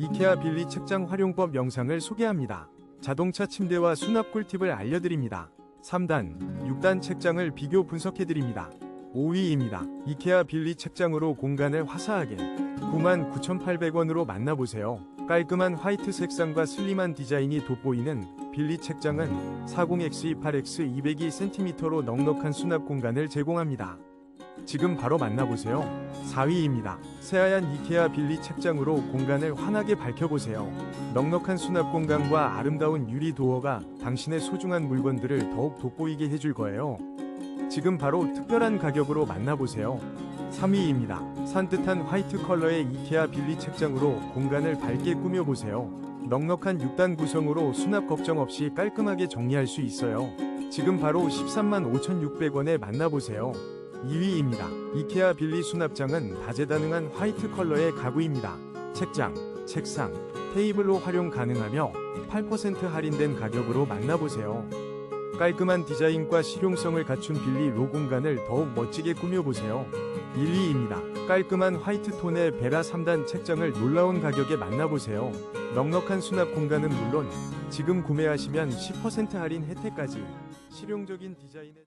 이케아 빌리 책장 활용법 영상을 소개합니다. 자동차 침대와 수납 꿀팁을 알려드립니다. 3단, 6단 책장을 비교 분석해드립니다. 5위입니다. 이케아 빌리 책장으로 공간을 화사하게 99,800원으로 만나보세요. 깔끔한 화이트 색상과 슬림한 디자인이 돋보이는 빌리 책장은 40X28X 202cm로 넉넉한 수납 공간을 제공합니다. 지금 바로 만나보세요. 4위입니다. 새하얀 이케아 빌리 책장으로 공간을 환하게 밝혀보세요. 넉넉한 수납 공간과 아름다운 유리 도어가 당신의 소중한 물건들을 더욱 돋보이게 해줄 거예요. 지금 바로 특별한 가격으로 만나보세요. 3위입니다. 산뜻한 화이트 컬러의 이케아 빌리 책장으로 공간을 밝게 꾸며보세요. 넉넉한 6단 구성으로 수납 걱정 없이 깔끔하게 정리할 수 있어요. 지금 바로 13만 5,600원에 만나보세요. 2위입니다. 이케아 빌리 수납장은 다재다능한 화이트 컬러의 가구입니다. 책장, 책상, 테이블로 활용 가능하며 8% 할인된 가격으로 만나보세요. 깔끔한 디자인과 실용성을 갖춘 빌리 로 공간을 더욱 멋지게 꾸며보세요. 1위입니다. 깔끔한 화이트 톤의 베라 3단 책장을 놀라운 가격에 만나보세요. 넉넉한 수납 공간은 물론 지금 구매하시면 10% 할인 혜택까지 실용적인 디자인의